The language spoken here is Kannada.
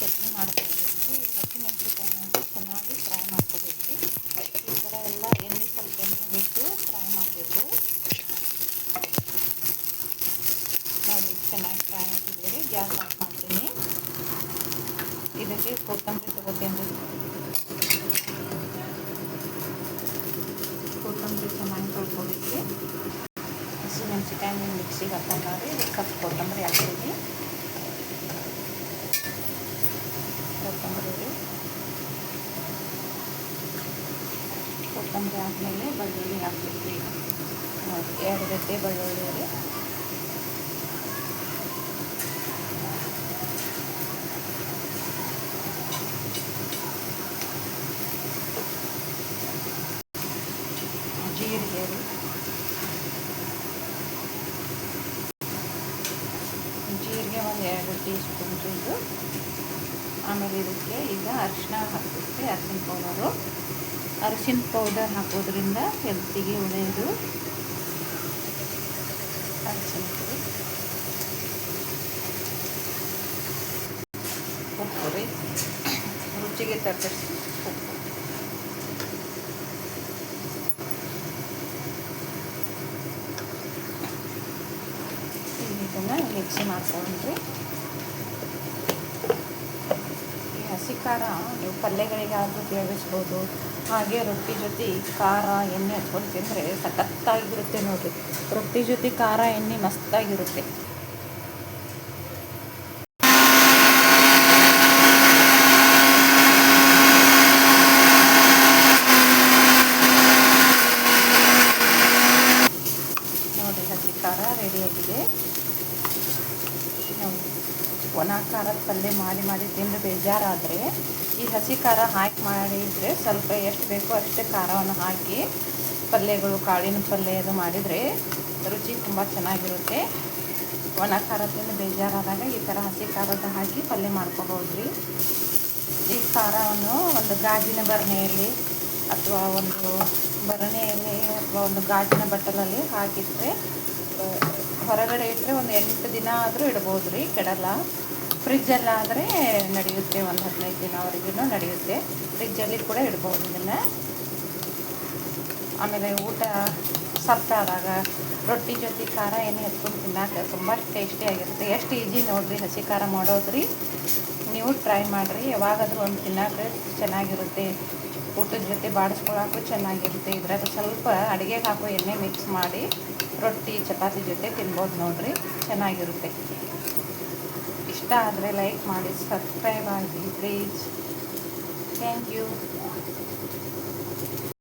ಚಟ್ನಿ ಮಾಡ್ಕೊಳ್ಬೇಕು ಈ ಹಸಿಮೆಣಸಿಕಾಯಿನ ಚೆನ್ನಾಗಿ ಫ್ರೈ ಮಾಡ್ಕೋಬೇಕು. ಈ ಥರ ಎಲ್ಲ ಎಣ್ಣೆ ಸ್ವಲ್ಪ ಎಣ್ಣೆ ಬಿಟ್ಟು ಫ್ರೈ ಮಾಡಬೇಕು. ನೋಡಿ, ಚೆನ್ನಾಗಿ ಫ್ರೈ ಆಗಿದ್ದೀರಿ ಗ್ಯಾಸ್ ಆಫ್ ಮಾಡ್ತೀನಿ. ಇದಕ್ಕೆ ಕೊತ್ತಂಬರಿ ತಗೋತೀನಿ ಕೊತ್ತಂಬರಿ ಚೆನ್ನಾಗಿ ತೊಳ್ಕೊಬೇಕು. ಹಸಿಮೆಣಸಿಕಾಯಿ ಮಿಕ್ಸಿಗೆ ಹಾಕೊಂಡ್ರೆ ಸ್ವಲ್ಪ ಕೊತ್ತಂಬರಿ ಹಾಕ್ತೀನಿ ಕೊತ್ತಂಬರಿ ಕೊತ್ತಂಬರಿ ಆದಮೇಲೆ ಬೆಳ್ಳುಳ್ಳಿ ಹಾಕ್ಬೇಕು ಎರಡು ಗಡ್ಡೆ ಬೆಳ್ಳುಳ್ಳಿ ರೀ ಜೀರಿಗೆ ಜೀರಿಗೆ ಒಂದು ಎರಡು ಟೀ ಸ್ಪೂನ್ ಇದು ಆಮೇಲೆ ಇದಕ್ಕೆ ಈಗ ಅರಿಶಿನ ಹಾಕ್ಬೇಕು ಅರಿಶಿನ ಪೌಡರು. ಅರಿಶಿನ ಪೌಡರ್ ಹಾಕೋದ್ರಿಂದ ಹೆಲ್ತಿಗೆ ಒಳ್ಳೆಯದು. ಅರಿಶಿನ ಪುಡಿ ಉಪ್ಪು ರೀ ರುಚಿಗೆ ತಕ್ಕಷ್ಟು ಉಪ್ಪು. ಇದನ್ನು ಮಿಕ್ಸಿ ಮಾಡ್ಕೊಂಡ್ರಿ ಈ ಹಸಿ ಖಾರ ನೀವು ಪಲ್ಯಗಳಿಗಾದರೂ ಉಪಯೋಗಿಸ್ಬೋದು. ಹಾಗೆ ರೊಟ್ಟಿ ಜೊತೆ ಖಾರ, ಎಣ್ಣೆ ಹಚ್ಕೊಂಡು ತಿಂದರೆ ಸಖತ್ತಾಗಿರುತ್ತೆ ನೋಡಿರಿ. ರೊಟ್ಟಿ ಜೊತೆ ಖಾರ, ಎಣ್ಣೆ ಮಸ್ತಾಗಿರುತ್ತೆ. ನೋಡಿ ಹಸಿ ಖಾರ ರೆಡಿಯಾಗಿದೆ ಒಣ ಖಾರದ ಪಲ್ಯ ಮಾಡಿ ಮಾಡಿ ತಿಂದು ಬೇಜಾರಾದರೆ ಈ ಹಸಿ ಖಾರ ಹಾಕಿ ಮಾಡಿದರೆ ಸ್ವಲ್ಪ ಎಷ್ಟು ಬೇಕೋ ಅಷ್ಟೇ ಖಾರವನ್ನು ಹಾಕಿ ಪಲ್ಯಗಳು ಕಾಳಿನ ಪಲ್ಯ ಅದು ಮಾಡಿದರೆ ರುಚಿ ತುಂಬ ಚೆನ್ನಾಗಿರುತ್ತೆ. ಒಣ ಖಾರ ತಿಂದು ಬೇಜಾರಾದಾಗ ಈ ಥರ ಹಸಿ ಖಾರದ ಹಾಕಿ ಪಲ್ಯ ಮಾಡ್ಕೋಬೋದು ರೀ ಈ ಖಾರವನ್ನು ಒಂದು ಗಾಜಿನ ಬರ್ಣೆಯಲ್ಲಿ ಅಥವಾ ಒಂದು ಭರಣಿಯಲ್ಲಿ ಅಥವಾ ಒಂದು ಗಾಜಿನ ಬಟ್ಟಲಲ್ಲಿ ಹಾಕಿದರೆ ಹೊರಗಡೆ ಇಟ್ಟರೆ ಒಂದು ಎಂಟು ದಿನ ಆದರೂ ಇಡ್ಬೋದು ರೀ, ಕೆಡಲ್ಲ. ಫ್ರಿಜ್ಜಲ್ಲಾದರೆ ನಡೆಯುತ್ತೆ ಒಂದು ಹದಿನೈದು ದಿನವರೆಗೂ ನಡೆಯುತ್ತೆ. ಫ್ರಿಜ್ಜಲ್ಲಿ ಕೂಡ ಇಡ್ಬೋದು ಇದನ್ನು. ಆಮೇಲೆ ಊಟ ಸಪ್ಪೆ ರೊಟ್ಟಿ ಜೊತೆ ಖಾರ ಏನು ಹೆಚ್ಕೊಂಡು ತಿನ್ನೋಕೆ ತುಂಬ ಟೇಸ್ಟಿಯಾಗಿರುತ್ತೆ ಎಷ್ಟು ಈಜಿ ನೋಡಿರಿ ಹಸಿ ಖಾರ ಮಾಡೋದ್ರಿ. ನೀವು ಟ್ರೈ ಮಾಡಿರಿ. ಯಾವಾಗಾದರೂ ಒಂದು ತಿನ್ನೋಕೆ ಚೆನ್ನಾಗಿರುತ್ತೆ. ಊಟದ ಜೊತೆ ಬಾಡಿಸ್ಕೊಳಕ್ಕೂ ಚೆನ್ನಾಗಿರುತ್ತೆ. ಇದ್ರಾಗ ಸ್ವಲ್ಪ ಅಡುಗೆಗೆ ಹಾಕೋ ಎಣ್ಣೆ ಮಿಕ್ಸ್ ಮಾಡಿ ರೊಟ್ಟಿ, ಚಪಾತಿ ಜೊತೆ ತಿನ್ಬೋದು ನೋಡಿರಿ. ಚೆನ್ನಾಗಿರುತ್ತೆ. ಇಷ್ಟ ಆದರೆ ಲೈಕ್ ಮಾಡಿ ಸಬ್ಸ್ಕ್ರೈಬ್ ಆಗಿ ಪ್ಲೀಸ್ ಥ್ಯಾಂಕ್ ಯು